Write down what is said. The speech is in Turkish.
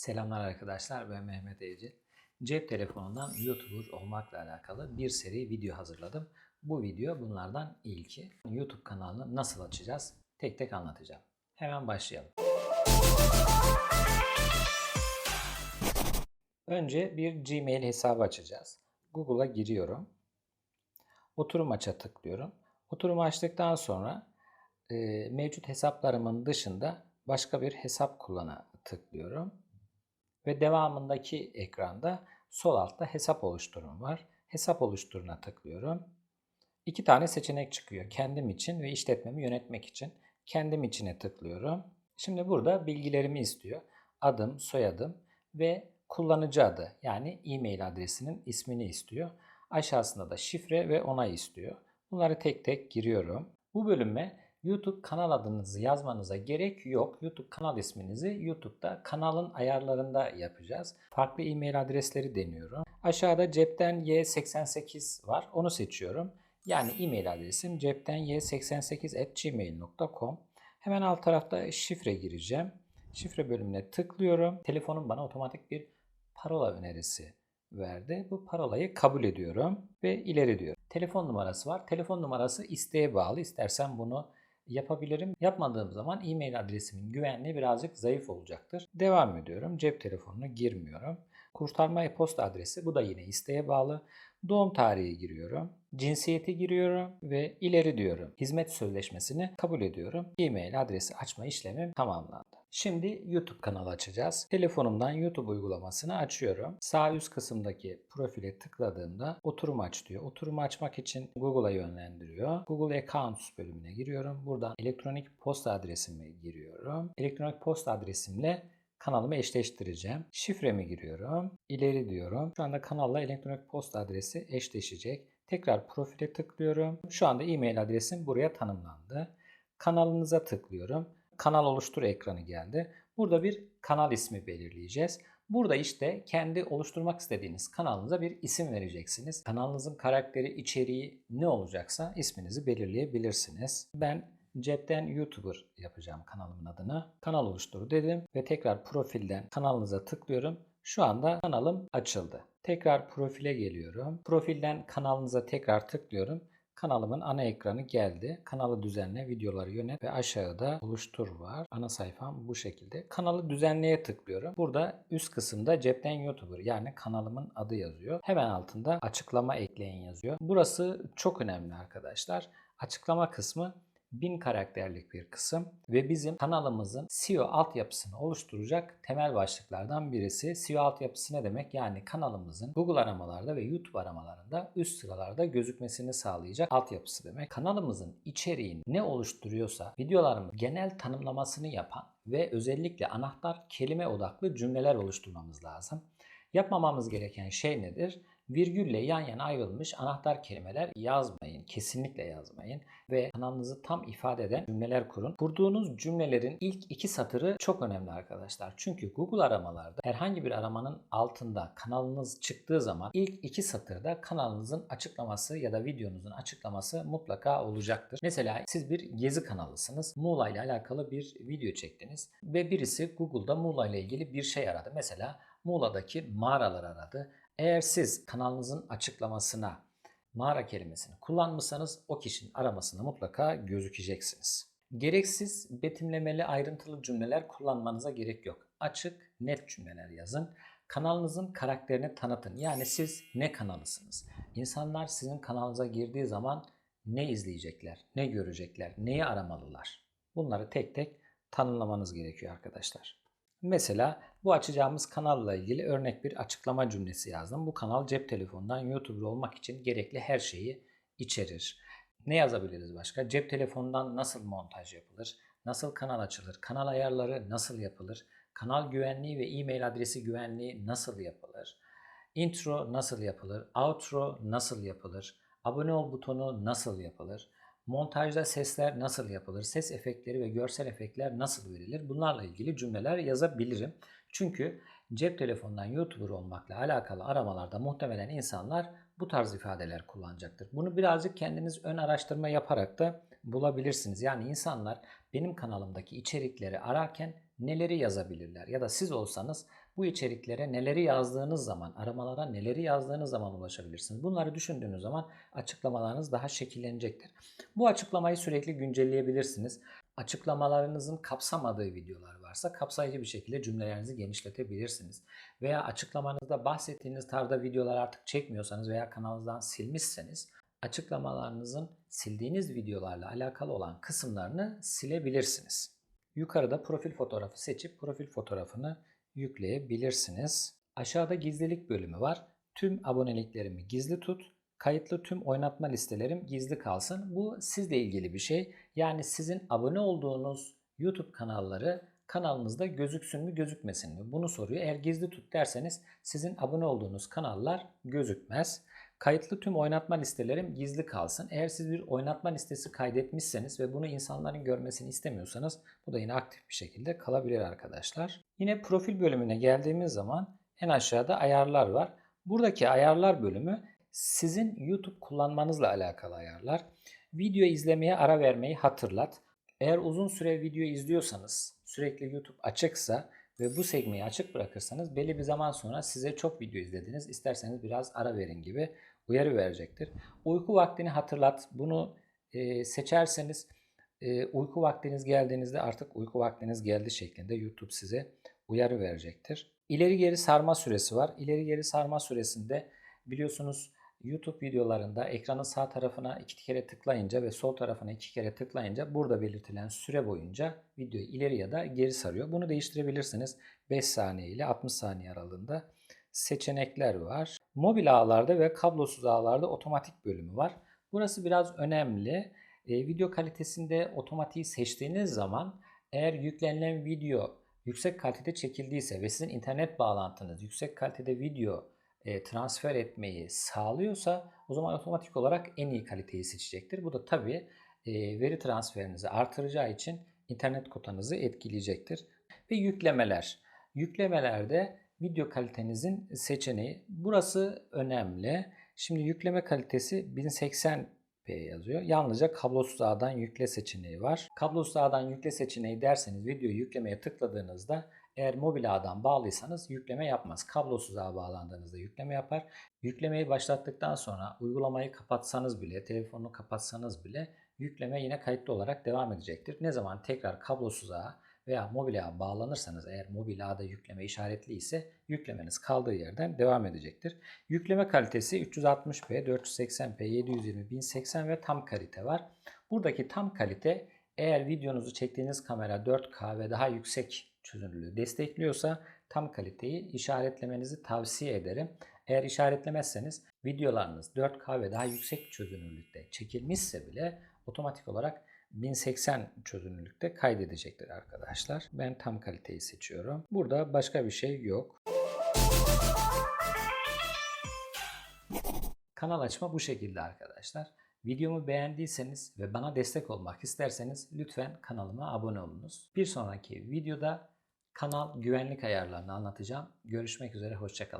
Selamlar arkadaşlar ben Mehmet Evci. Cep telefonundan YouTuber olmakla alakalı bir seri video hazırladım. Bu video bunlardan ilki. YouTube kanalını nasıl açacağız tek tek anlatacağım. Hemen başlayalım. Önce bir Gmail hesabı açacağız. Google'a giriyorum. Oturum aça tıklıyorum. Oturumu açtıktan sonra e, mevcut hesaplarımın dışında başka bir hesap kullana tıklıyorum. Ve devamındaki ekranda sol altta hesap oluşturum var. Hesap oluşturuna tıklıyorum. İki tane seçenek çıkıyor. Kendim için ve işletmemi yönetmek için. Kendim içine tıklıyorum. Şimdi burada bilgilerimi istiyor. Adım, soyadım ve kullanıcı adı yani e-mail adresinin ismini istiyor. Aşağısında da şifre ve onay istiyor. Bunları tek tek giriyorum. Bu bölüme YouTube kanal adınızı yazmanıza gerek yok. YouTube kanal isminizi YouTube'da kanalın ayarlarında yapacağız. Farklı e-mail adresleri deniyorum. Aşağıda cepten y88 var. Onu seçiyorum. Yani e-mail adresim cepten y88@gmail.com. Hemen alt tarafta şifre gireceğim. Şifre bölümüne tıklıyorum. Telefonum bana otomatik bir parola önerisi verdi. Bu parolayı kabul ediyorum ve ileri diyorum. Telefon numarası var. Telefon numarası isteğe bağlı. İstersen bunu yapabilirim. Yapmadığım zaman e-mail adresimin güvenliği birazcık zayıf olacaktır. Devam ediyorum. Cep telefonuna girmiyorum. Kurtarma e-posta adresi bu da yine isteğe bağlı. Doğum tarihi giriyorum. Cinsiyeti giriyorum ve ileri diyorum. Hizmet sözleşmesini kabul ediyorum. E-mail adresi açma işlemim tamamlandı. Şimdi YouTube kanalı açacağız. Telefonumdan YouTube uygulamasını açıyorum. Sağ üst kısımdaki profile tıkladığımda oturum aç diyor. Oturumu açmak için Google'a yönlendiriyor. Google Accounts bölümüne giriyorum. Buradan elektronik posta adresimi giriyorum. Elektronik posta adresimle kanalımı eşleştireceğim. Şifremi giriyorum. İleri diyorum. Şu anda kanalla elektronik posta adresi eşleşecek. Tekrar profile tıklıyorum. Şu anda e-mail adresim buraya tanımlandı. Kanalınıza tıklıyorum. Kanal oluştur ekranı geldi. Burada bir kanal ismi belirleyeceğiz. Burada işte kendi oluşturmak istediğiniz kanalınıza bir isim vereceksiniz. Kanalınızın karakteri, içeriği ne olacaksa isminizi belirleyebilirsiniz. Ben cepten YouTuber yapacağım kanalımın adına. Kanal oluştur dedim ve tekrar profilden kanalınıza tıklıyorum. Şu anda kanalım açıldı. Tekrar profile geliyorum. Profilden kanalınıza tekrar tıklıyorum. Kanalımın ana ekranı geldi. Kanalı düzenle, videoları yönet ve aşağıda oluştur var. Ana sayfam bu şekilde. Kanalı düzenleye tıklıyorum. Burada üst kısımda cepten YouTuber yani kanalımın adı yazıyor. Hemen altında açıklama ekleyin yazıyor. Burası çok önemli arkadaşlar. Açıklama kısmı 1000 karakterlik bir kısım ve bizim kanalımızın SEO altyapısını oluşturacak temel başlıklardan birisi. SEO altyapısı ne demek? Yani kanalımızın Google aramalarda ve YouTube aramalarında üst sıralarda gözükmesini sağlayacak altyapısı demek. Kanalımızın içeriğini ne oluşturuyorsa videolarımın genel tanımlamasını yapan ve özellikle anahtar kelime odaklı cümleler oluşturmamız lazım. Yapmamamız gereken şey nedir? Virgülle yan yana ayrılmış anahtar kelimeler yazmayın. Kesinlikle yazmayın. Ve kanalınızı tam ifade eden cümleler kurun. Kurduğunuz cümlelerin ilk iki satırı çok önemli arkadaşlar. Çünkü Google aramalarda herhangi bir aramanın altında kanalınız çıktığı zaman ilk iki satırda kanalınızın açıklaması ya da videonuzun açıklaması mutlaka olacaktır. Mesela siz bir gezi kanalısınız. Muğla ile alakalı bir video çektiniz ve birisi Google'da Muğla ile ilgili bir şey aradı. Mesela Muğla'daki mağaralar aradı eğer siz kanalınızın açıklamasına mağara kelimesini kullanmışsanız o kişinin aramasında mutlaka gözükeceksiniz. Gereksiz betimlemeli ayrıntılı cümleler kullanmanıza gerek yok. Açık, net cümleler yazın. Kanalınızın karakterini tanıtın. Yani siz ne kanalısınız? İnsanlar sizin kanalınıza girdiği zaman ne izleyecekler, ne görecekler, neyi aramalılar? Bunları tek tek tanımlamanız gerekiyor arkadaşlar. Mesela bu açacağımız kanalla ilgili örnek bir açıklama cümlesi yazdım. Bu kanal cep telefonundan YouTuber olmak için gerekli her şeyi içerir. Ne yazabiliriz başka? Cep telefonundan nasıl montaj yapılır? Nasıl kanal açılır? Kanal ayarları nasıl yapılır? Kanal güvenliği ve e-mail adresi güvenliği nasıl yapılır? Intro nasıl yapılır? Outro nasıl yapılır? Abone ol butonu nasıl yapılır? Montajda sesler nasıl yapılır? Ses efektleri ve görsel efektler nasıl verilir? Bunlarla ilgili cümleler yazabilirim. Çünkü cep telefonundan YouTuber olmakla alakalı aramalarda muhtemelen insanlar bu tarz ifadeler kullanacaktır. Bunu birazcık kendiniz ön araştırma yaparak da bulabilirsiniz. Yani insanlar benim kanalımdaki içerikleri ararken neleri yazabilirler? Ya da siz olsanız bu içeriklere neleri yazdığınız zaman, aramalara neleri yazdığınız zaman ulaşabilirsiniz. Bunları düşündüğünüz zaman açıklamalarınız daha şekillenecektir. Bu açıklamayı sürekli güncelleyebilirsiniz. Açıklamalarınızın kapsamadığı videolar varsa kapsayıcı bir şekilde cümlelerinizi genişletebilirsiniz. Veya açıklamanızda bahsettiğiniz tarzda videolar artık çekmiyorsanız veya kanalınızdan silmişseniz açıklamalarınızın sildiğiniz videolarla alakalı olan kısımlarını silebilirsiniz. Yukarıda profil fotoğrafı seçip profil fotoğrafını yükleyebilirsiniz. Aşağıda gizlilik bölümü var. Tüm aboneliklerimi gizli tut. Kayıtlı tüm oynatma listelerim gizli kalsın. Bu sizle ilgili bir şey. Yani sizin abone olduğunuz YouTube kanalları kanalınızda gözüksün mü gözükmesin mi? Bunu soruyor. Eğer gizli tut derseniz sizin abone olduğunuz kanallar gözükmez. Kayıtlı tüm oynatma listelerim gizli kalsın. Eğer siz bir oynatma listesi kaydetmişseniz ve bunu insanların görmesini istemiyorsanız bu da yine aktif bir şekilde kalabilir arkadaşlar. Yine profil bölümüne geldiğimiz zaman en aşağıda ayarlar var. Buradaki ayarlar bölümü sizin YouTube kullanmanızla alakalı ayarlar. Video izlemeye ara vermeyi hatırlat. Eğer uzun süre video izliyorsanız, sürekli YouTube açıksa ve bu sekmeyi açık bırakırsanız belli bir zaman sonra size çok video izlediniz. İsterseniz biraz ara verin gibi uyarı verecektir. Uyku vaktini hatırlat. Bunu e, seçerseniz e, uyku vaktiniz geldiğinizde artık uyku vaktiniz geldi şeklinde YouTube size uyarı verecektir. İleri geri sarma süresi var. İleri geri sarma süresinde biliyorsunuz YouTube videolarında ekranın sağ tarafına iki kere tıklayınca ve sol tarafına iki kere tıklayınca burada belirtilen süre boyunca videoyu ileri ya da geri sarıyor. Bunu değiştirebilirsiniz. 5 saniye ile 60 saniye aralığında seçenekler var. Mobil ağlarda ve kablosuz ağlarda otomatik bölümü var. Burası biraz önemli. E, video kalitesinde otomatiği seçtiğiniz zaman eğer yüklenilen video yüksek kalitede çekildiyse ve sizin internet bağlantınız yüksek kalitede video e, transfer etmeyi sağlıyorsa o zaman otomatik olarak en iyi kaliteyi seçecektir. Bu da tabii e, veri transferinizi artıracağı için internet kotanızı etkileyecektir. Ve yüklemeler. Yüklemelerde video kalitenizin seçeneği. Burası önemli. Şimdi yükleme kalitesi 1080p yazıyor. Yalnızca kablosuz ağdan yükle seçeneği var. Kablosuz ağdan yükle seçeneği derseniz videoyu yüklemeye tıkladığınızda eğer mobil ağdan bağlıysanız yükleme yapmaz. Kablosuz ağa bağlandığınızda yükleme yapar. Yüklemeyi başlattıktan sonra uygulamayı kapatsanız bile, telefonu kapatsanız bile yükleme yine kayıtlı olarak devam edecektir. Ne zaman tekrar kablosuz ağa veya mobil ağa bağlanırsanız eğer mobil ağda yükleme işaretli ise yüklemeniz kaldığı yerden devam edecektir. Yükleme kalitesi 360p, 480p, 720, 1080 ve tam kalite var. Buradaki tam kalite eğer videonuzu çektiğiniz kamera 4K ve daha yüksek çözünürlüğü destekliyorsa tam kaliteyi işaretlemenizi tavsiye ederim. Eğer işaretlemezseniz videolarınız 4K ve daha yüksek çözünürlükte çekilmişse bile otomatik olarak 1080 çözünürlükte kaydedecektir arkadaşlar. Ben tam kaliteyi seçiyorum. Burada başka bir şey yok. Kanal açma bu şekilde arkadaşlar. Videomu beğendiyseniz ve bana destek olmak isterseniz lütfen kanalıma abone olunuz. Bir sonraki videoda kanal güvenlik ayarlarını anlatacağım. Görüşmek üzere, hoşçakalın.